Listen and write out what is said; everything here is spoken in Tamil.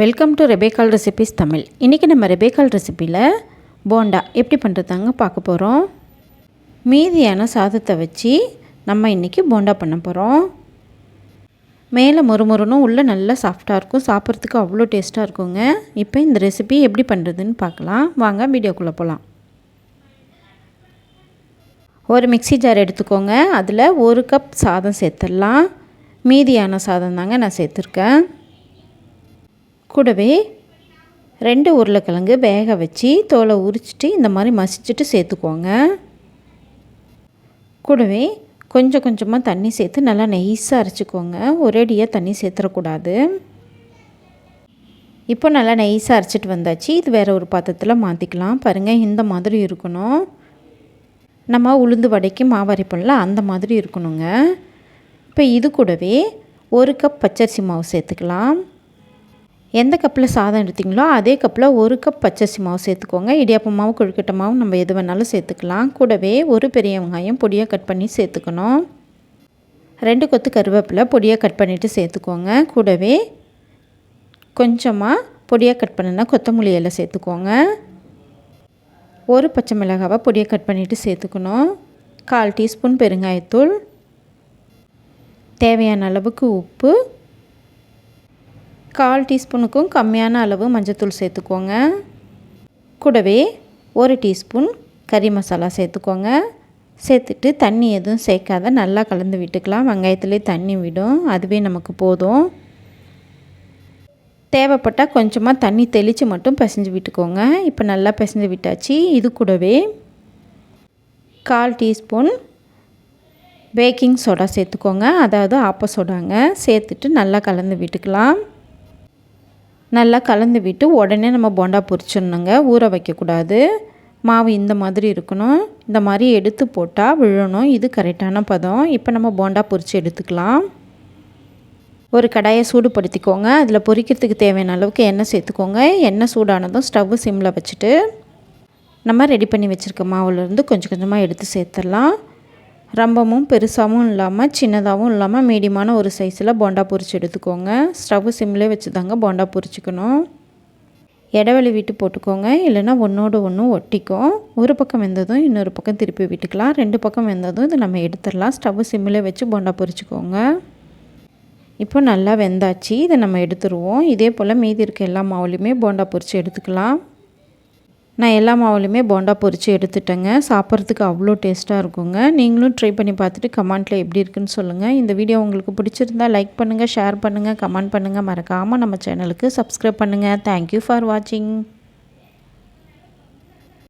வெல்கம் டு ரெபேக்கால் ரெசிபிஸ் தமிழ் இன்றைக்கி நம்ம ரெபேக்கால் ரெசிப்பியில் போண்டா எப்படி பண்ணுறதாங்க பார்க்க போகிறோம் மீதியான சாதத்தை வச்சு நம்ம இன்றைக்கி போண்டா பண்ண போகிறோம் மேலே மொறுமொறுனும் உள்ளே நல்லா சாஃப்டாக இருக்கும். சாப்பிட்றதுக்கு அவ்வளோ டேஸ்ட்டாக இருக்குங்க. இப்போ இந்த ரெசிபி எப்படி பண்ணுறதுன்னு பார்க்கலாம். வாங்க வீடியோக்குள்ளே போகலாம் ஒரு மிக்சி ஜார் எடுத்துக்கோங்க. அதில் ஒரு கப் சாதம் சேர்த்துடலாம். மீதியான சாதம் தாங்க நான் சேர்த்துருக்கேன். கூடவே ரெண்டு உருளைக்கிழங்கு வேக வச்சு தோலை உரிச்சிட்டு இந்த மாதிரி மசிச்சுட்டு சேர்த்துக்கோங்க. கூடவே கொஞ்சம் கொஞ்சமாக தண்ணி சேர்த்து நல்லா நெய்ஸாக அரைச்சிக்கோங்க. ஒரேடியாக தண்ணி சேர்த்துடக்கூடாது இப்போ நல்லா நெய்ஸாக அரைச்சிட்டு வந்தாச்சு. இது வேறு ஒரு பாத்திரத்தில் மாற்றிக்கலாம் பாருங்கள் இந்த மாதிரி இருக்கணும். நம்ம உளுந்து வடைக்கு மாவரைப்போம்ல அந்த மாதிரி இருக்கணுங்க. இப்போ இது கூடவே ஒரு கப் பச்சரிசி மாவு சேர்த்துக்கலாம். எந்த கப்பில் சாதம் எடுத்திங்களோ அதே கப்பில் ஒரு கப் பச்சரிசி மாவு சேர்த்துக்கோங்க. இடியாப்ப மாவு கொழுக்கட்டை மாவு நம்ம எது வேணாலும் சேர்த்துக்கலாம். கூடவே ஒரு பெரிய வெங்காயம் பொடியாக கட் பண்ணி சேர்த்துக்கணும். ரெண்டு கொத்து கருவேப்பிலை பொடியாக கட் பண்ணிவிட்டு சேர்த்துக்கோங்க. கூடவே கொஞ்சமாக பொடியாக கட் பண்ணினா கொத்தமல்லி எல்லாம் சேர்த்துக்கோங்க. ஒரு பச்சை மிளகாவை பொடியாக கட் பண்ணிவிட்டு சேர்த்துக்கணும். கால் டீஸ்பூன் பெருங்காயத்தூள். தேவையான அளவுக்கு உப்பு. கால் டீஸ்பூனுக்கும் கம்மியான அளவு மஞ்சத்தூள் சேர்த்துக்கோங்க. கூடவே ஒரு டீஸ்பூன் கறி மசாலா சேர்த்துக்கோங்க. சேர்த்துட்டு தண்ணி எதுவும் சேர்க்காத நல்லா கலந்து விட்டுக்கலாம். வெங்காயத்துலேயே தண்ணி விடும். அதுவே நமக்கு போதும். தேவைப்பட்டால் கொஞ்சமாக தண்ணி தெளித்து மட்டும் பிசைஞ்சு விட்டுக்கோங்க. இப்போ நல்லா பிசைஞ்சு விட்டாச்சு. இது கூடவே கால் டீஸ்பூன் பேக்கிங் சோடா சேர்த்துக்கோங்க. அதாவது ஆப்ப சோடாங்க. சேர்த்துட்டு நல்லா கலந்து விட்டுக்கலாம். நல்லா கலந்து விட்டு உடனே நம்ம போண்டா பொரிச்சிடணுங்க. ஊற வைக்கக்கூடாது. மாவு இந்த மாதிரி இருக்கணும். இந்த மாதிரி எடுத்து போட்டால் விழணும். இது கரெக்டான பதம். இப்போ நம்ம போண்டா பொரித்து எடுத்துக்கலாம். ஒரு கடாயை சூடுபடுத்திக்கோங்க. அதில் பொரிக்கிறதுக்கு தேவையான அளவுக்கு எண்ணெய் சேர்த்துக்கோங்க. எண்ணெய் சூடானதும் ஸ்டவ்வு சிம்மில் வச்சுட்டு நம்ம ரெடி பண்ணி வச்சுருக்க மாவுலேருந்து கொஞ்சம் கொஞ்சமாக எடுத்து சேர்த்துடலாம். ரொம்பவும் பெருசாகவும் இல்லாமல் சின்னதாகவும் இல்லாமல் மீடியமான ஒரு சைஸில் போண்டா பொரிச்சு எடுத்துக்கோங்க. ஸ்டவ் சிம்லேயே வச்சு தாங்க போண்டா பொரிச்சிக்கணும். இடைவெளி விட்டு போட்டுக்கோங்க. இல்லைன்னா ஒன்றோடு ஒன்று ஒட்டிக்கும். ஒரு பக்கம் வெந்ததும் இன்னொரு பக்கம் திருப்பி விட்டுக்கலாம். ரெண்டு பக்கம் வெந்ததும் இதை நம்ம எடுத்துடலாம். ஸ்டவ் சிம்மில் வச்சு போண்டா பொரிச்சிக்கோங்க. இப்போ நல்லா வெந்தாச்சு. இதை நம்ம எடுத்துருவோம். இதே போல் மீதி இருக்க எல்லா மாவுலேயுமே போண்டா பொரித்து எடுத்துக்கலாம். நான் எல்லா மாவுலையுமே போண்டா பொரித்து எடுத்துட்டேங்க. சாப்பிட்றதுக்கு அவ்வளோ டேஸ்ட்டாக இருக்குங்க. நீங்களும் ட்ரை பண்ணி பார்த்துட்டு கமெண்ட்டில் எப்படி இருக்குன்னு சொல்லுங்கள் இந்த வீடியோ உங்களுக்கு பிடிச்சிருந்தா லைக் பண்ணுங்கள் ஷேர் பண்ணுங்கள் கமெண்ட் பண்ணுங்கள் மறக்காமல் நம்ம சேனலுக்கு சப்ஸ்கிரைப் பண்ணுங்கள் தேங்க்யூ ஃபார் வாட்சிங்